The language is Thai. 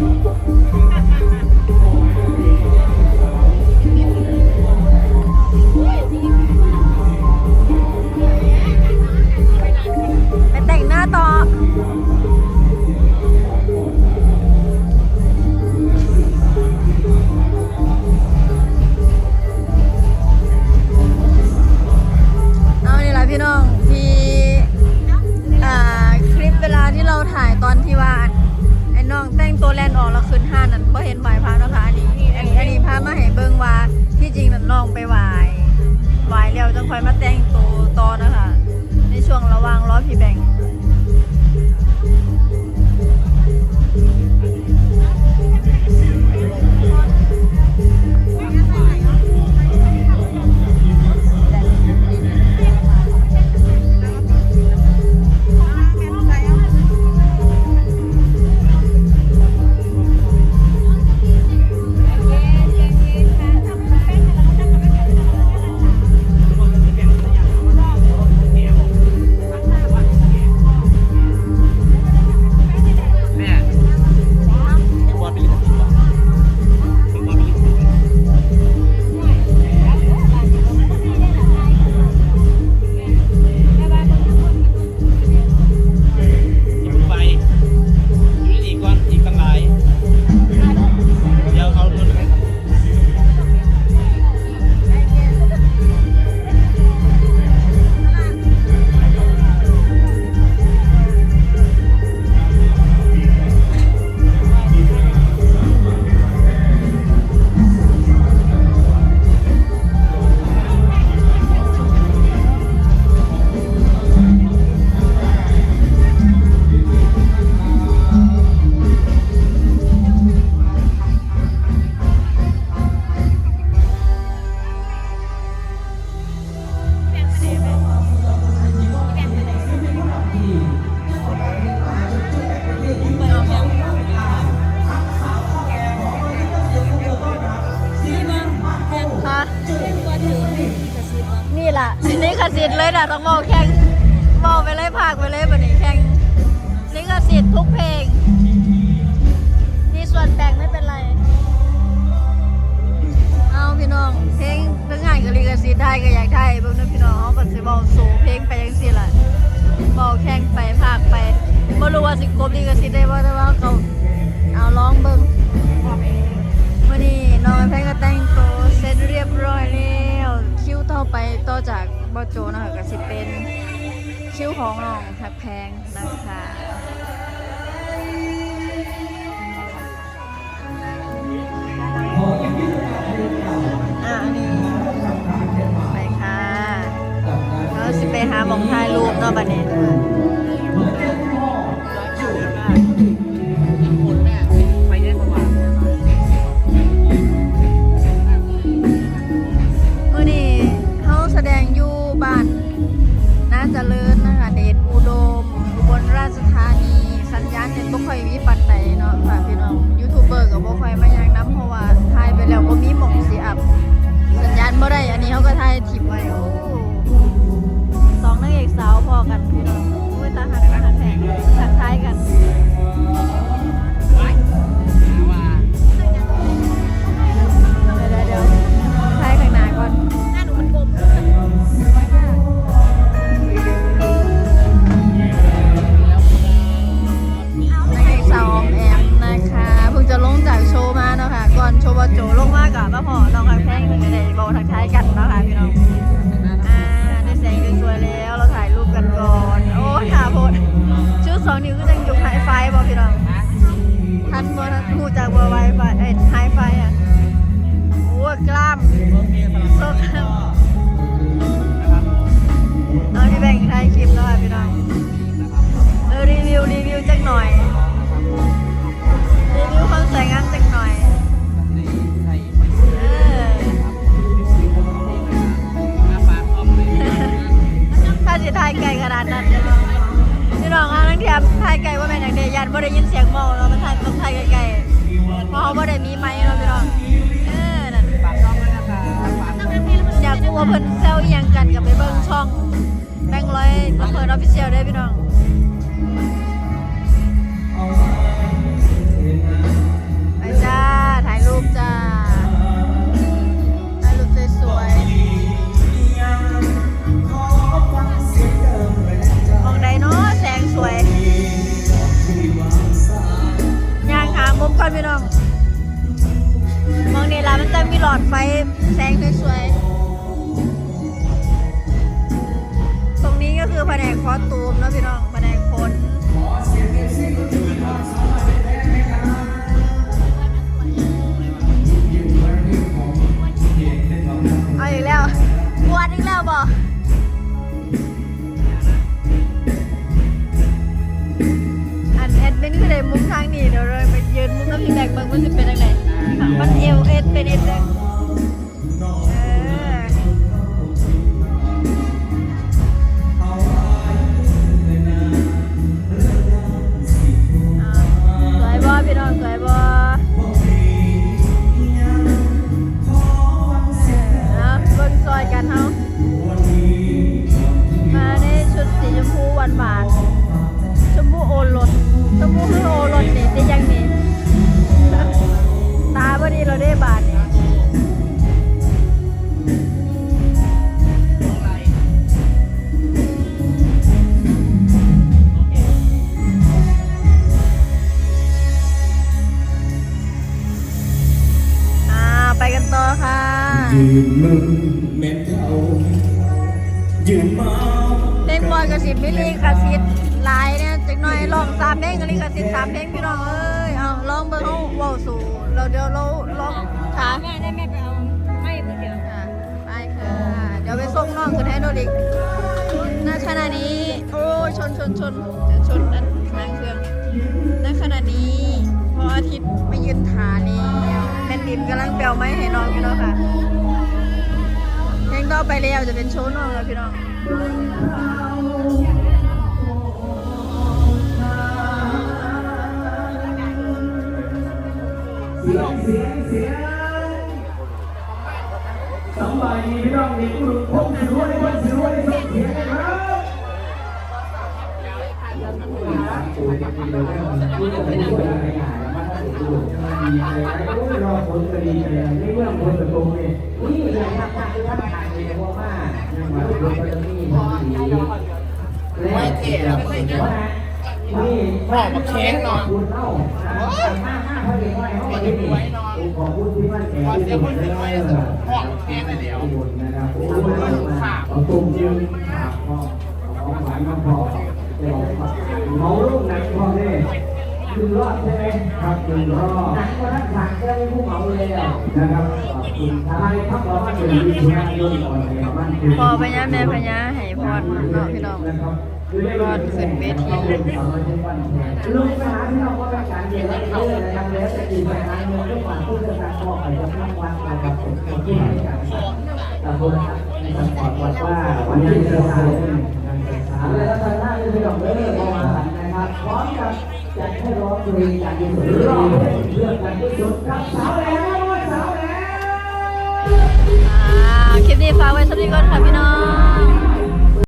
Oh. ฮะนี่ล่ะนี่ขสิทธิ์เลยนะต้องบอกแข่งบอกไปเลยพากไปเลยแบบนี้แข่งนี่ขสิทธิ์ทุกเพลง นี่ส่วนแบ่งไม่เป็นไร เอาพี่น้อง เพลงเรื่องงานกับลิขสิทธิ์ได้ก็อยากได้เบิ่งนะพี่น้องเขาก็สิบอกสูเพลงไปยังสิล่ะบอกแข่งไปพากไปไม่รู้ว่าสิกรบลิขสิทธิ์ได้บ่าแต่ว่าเขาเอาร้องเบิ่ง นี้น้องแพงก็แต่งตัวเสร็จเรียบร้อยแล้วคิวต่อไปต่อจากบอโจนะคะก็สิเป็นคิวของน้องหักแพงนะคะอะนนี้ไปค่ะเราสิไปหาหมองถ่ายรูปเนาะบัดนี้ ค่อยมายังน้ำเพราะว่าถ่ายไปแล้วก็มีหมองสีอับ สัญญาณบ่ได้ อันนี้เขาก็ถ่ายถิบไว้ กกับมาพอน้องคักแพงเพิ่งจะได้บอกทักทายกันนะคะพี่น้องอ่าได้แสงสวยๆแล้วเราถ่ายรูปกันก่อนโอ้ยหาโพดชุดสองนิ้วก็ยังอยู่ไฮไฟบอกพี่น้องทันบอทันหูจากบัวไวไฟเอ็ดไฮไฟอะโอ้ยกล้าม น้องอะนังเทียมทายไก่ว่าแม่นอย่างเดียยันบ่ได้ยินเสียงเมาเนาะมันทายต้องทายไก่ๆเพราะเขาบ่ได้มีไม้เนาะพี่น้องเออนั่นอยากรู้ว่าเพิ่นแซวอีหยังกันกับไปเบิ่งช่องแบงค์ร้อยลำเพิ่นออฟฟิเชียลเด้อพี่น้อง ลอดไฟแสงสวยๆตรงนี้ก็คือแผนกคอสตูมนะพี่น้อง มันเอวเอ็ดเป็นเอ็ด เพลงบอยกระสิบมิลลีกระสิบหลายเนี่ยจักหน่อยลองสามเพลงกระลิกระสิบสามเพลงพี่น้องเอ้ยเอาลองเบิ่งเขาเว้าสูเราเดี๋ยวเราลองขาแม่ได้แม่ไปเอาไม่เดียวค่ะไปค่ะเดี๋ยวไปส่งน้องขึ้นให้โนดิกณขณะนี้ โอ้ชนชนชนชนนั่นนางเครื่องณขณะนี้พออาทิตย์มายืนฐานนี่แม่นดิมกำลังเปลวไม้ให้น้องพี่น้องค่ะ งต่อไปแล้วจะเป็นโชว์น้องแล้วพี่น้องเสียงเสียงเสียงสบายดีพี่น้องนี่คุณพงศ์สิรวยวันสิรวยส่งเสียงนะครับรอ ผลคดีกันในเรื่องคนตรงนี้นี่เลยครับท่านท่านถ่ายเลยว่ามายังมาดูว่าจะมีพอดีและเกี่ยวกับนี่พ่อมาแข้งนอนคุณเล่าห้าห้าพอดีไว้ห้องนี้ขอบคุณที่มันแข็งที่สุดเลยพ่อมาแข้งเลยเดี๋ยวนะครับโอ้ยขาตุ้มยืนขาพ่อของหวานน้ำพ่อเดี๋ยวเมาลูกหนักพ่อเนี่ย คือรอดใช่ไหมครับคือรอดหนักกว่านักขังก็ไม่ผู้เมาเลยนะครับขอบคุณทนายพักเราบ้านเดือนมิถุนายนก่อนเลยบ้านคือพอพญาแม่พญาให้พรเนาะพี่น้องรอดขึ้นเวทีลูกไปหาที่เราก็ไปการเรียนแล้วเรื่อยๆนะครับแล้วจะกินไปหาเงินด้วยความผู้จะสั่งบอกไปกับรางวัลนะครับผมที่ให้กับแต่ผมนะครับขอบอกว่าวันนี้จะทำเป็นการศึกษาและทางด้านที่เราเริ่มมานะครับพร้อมกับจัดให้ ร้องเพลงจากที่สุดรอบเลือกกันที่สุดกับสาวแล้วสาวแล้วคลิปนี้ฝากไว้สักนิดก่อนค่ะพี่น้อง